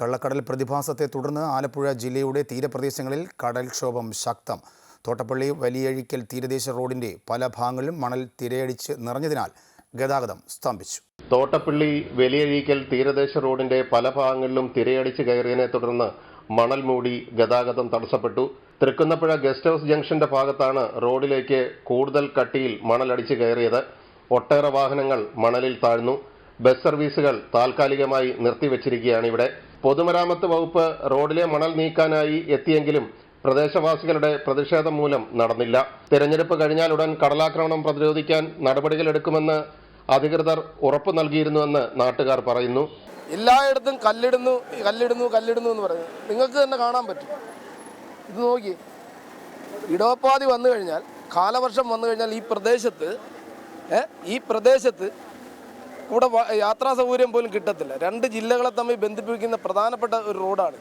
കള്ളക്കടൽ പ്രതിഭാസത്തെ തുടർന്ന് ആലപ്പുഴ ജില്ലയുടെ തീരപ്രദേശങ്ങളിൽ കടൽക്ഷോഭം ശക്തം. തോട്ടപ്പള്ളി വലിയഴിക്കൽ തീരദേശ റോഡിന്റെ പല ഭാഗങ്ങളിലും മണൽ തിരയടിച്ച് നിറഞ്ഞതിനാൽ ഗതാഗതം സ്തംഭിച്ചു. തോട്ടപ്പള്ളി വലിയഴിക്കൽ തീരദേശ റോഡിന്റെ പല ഭാഗങ്ങളിലും തിരയടിച്ച് കയറിയതിനെ തുടർന്ന് മണൽ മൂടി ഗതാഗതം തടസ്സപ്പെട്ടു. തൃക്കുന്നപ്പുഴ ഗസ്റ്റ് ഹൗസ് ജംഗ്ഷന്റെ ഭാഗത്താണ് റോഡിലേക്ക് കൂടുതൽ കട്ടിയിൽ മണലടിച്ച് കയറിയത്. ഒട്ടേറെ വാഹനങ്ങൾ മണലിൽ താഴ്ന്നു. ബസ് സർവീസുകൾ താൽക്കാലികമായി നിർത്തിവച്ചിരിക്കുകയാണ് ഇവിടെ. പൊതുമരാമത്ത് വകുപ്പ് റോഡിലെ മണൽ നീക്കാനായി എത്തിയെങ്കിലും പ്രദേശവാസികളുടെ പ്രതിഷേധം മൂലം നടന്നില്ല. തിരഞ്ഞെടുപ്പ് കഴിഞ്ഞാലുടൻ കടലാക്രമണം പ്രതിരോധിക്കാൻ നടപടികൾ എടുക്കുമെന്ന് അധികൃതർ ഉറപ്പു നൽകിയിരുന്നുവെന്ന് നാട്ടുകാർ പറയുന്നു. എല്ലായിടത്തും കല്ലിടുന്നു കല്ലിടുന്നു കല്ലിടുന്നു എന്ന് പറയുന്നത് നിങ്ങൾക്ക് തന്നെ കാണാൻ പറ്റും. ഇത് നോക്കി. ഇടവപ്പാതി വന്നു കഴിഞ്ഞാൽ കാലവർഷം വന്നു കഴിഞ്ഞാൽ ഈ പ്രദേശത്ത് ഈ പ്രദേശത്ത് ഇവിടെ യാത്രാ സൗകര്യം പോലും കിട്ടത്തില്ല. രണ്ട് ജില്ലകളെ തമ്മിൽ ബന്ധിപ്പിക്കുന്ന പ്രധാനപ്പെട്ട ഒരു റോഡാണ്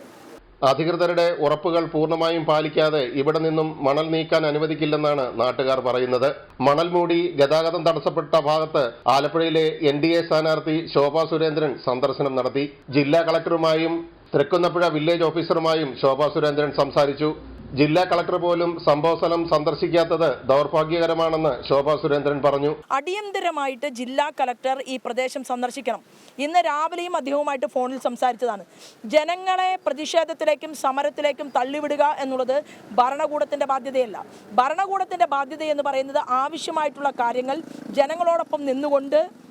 അധികൃതരുടെ ഉറപ്പുകൾ പൂർണമായും പാലിക്കാതെ ഇവിടെ നിന്നും മണൽ നീക്കാൻ അനുവദിക്കില്ലെന്നാണ് നാട്ടുകാർ പറയുന്നത്. മണൽ മൂടി ഗതാഗതം തടസ്സപ്പെട്ട ഭാഗത്ത് ആലപ്പുഴയിലെ എൻ ഡി എ സ്ഥാനാർത്ഥി ശോഭാ സുരേന്ദ്രൻ സന്ദർശനം നടത്തി. ജില്ലാ കളക്ടറുമായും തൃക്കുന്നപ്പുഴ വില്ലേജ് ഓഫീസറുമായും ശോഭാ സുരേന്ദ്രൻ സംസാരിച്ചു. ജില്ലാ കളക്ടർ പോലും സംഭവസ്ഥലം സന്ദർശിക്കാത്തത് ദൗർഭാഗ്യകരമാണെന്ന് ശോഭാ സുരേന്ദ്രൻ പറഞ്ഞു. അടിയന്തരമായിട്ട് ജില്ലാ കളക്ടർ ഈ പ്രദേശം സന്ദർശിക്കണം. ഇന്ന് രാവിലെയും അദ്ദേഹവുമായിട്ട് ഫോണിൽ സംസാരിച്ചതാണ്. ജനങ്ങളെ പ്രതിഷേധത്തിലേക്കും സമരത്തിലേക്കും തള്ളിവിടുക എന്നുള്ളത് ഭരണകൂടത്തിന്റെ ബാധ്യതയല്ല. ഭരണകൂടത്തിന്റെ ബാധ്യത എന്ന് പറയുന്നത് ആവശ്യമായിട്ടുള്ള കാര്യങ്ങൾ ജനങ്ങളോടൊപ്പം നിന്നുകൊണ്ട്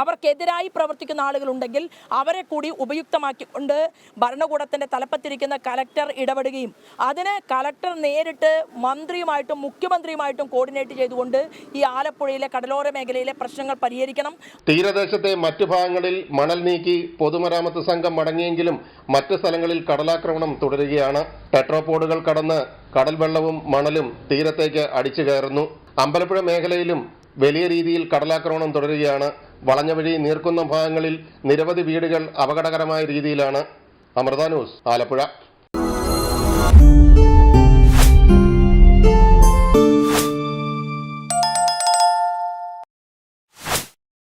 അവർക്കെതിരായി പ്രവർത്തിക്കുന്ന ആളുകളുണ്ടെങ്കിൽ അവരെ കൂടി ഉപയുക്തമാക്കിക്കൊണ്ട് ഭരണകൂടത്തിന്റെ തലപ്പത്തിരിക്കുന്ന കലക്ടർ ഇടപെടുകയും അതിന് കലക്ടർ നേരിട്ട് മന്ത്രിയുമായിട്ടും മുഖ്യമന്ത്രിയുമായിട്ടും കോർഡിനേറ്റ് ചെയ്തുകൊണ്ട് ഈ ആലപ്പുഴയിലെ കടലോര മേഖലയിലെ പ്രശ്നങ്ങൾ പരിഹരിക്കണം. തീരദേശത്തെ മറ്റു ഭാഗങ്ങളിൽ മണൽ നീക്കി പൊതുമരാമത്ത് സംഘം മടങ്ങിയെങ്കിലും മറ്റ് സ്ഥലങ്ങളിൽ കടലാക്രമണം തുടരുകയാണ്. ടെട്രോപോഡുകൾ കടന്ന് കടൽ വെള്ളവും മണലും തീരത്തേക്ക് അടിച്ചു കയറുന്നു. അമ്പലപ്പുഴ മേഖലയിലും വലിയ രീതിയിൽ കടലാക്രമണം തുടരുകയാണ്. വളഞ്ഞ വഴി നീർക്കുന്ന ഭാഗങ്ങളിൽ നിരവധി വീടുകൾ അപകടകരമായ രീതിയിലാണ്. അമൃത ന്യൂസ് ആലപ്പുഴ.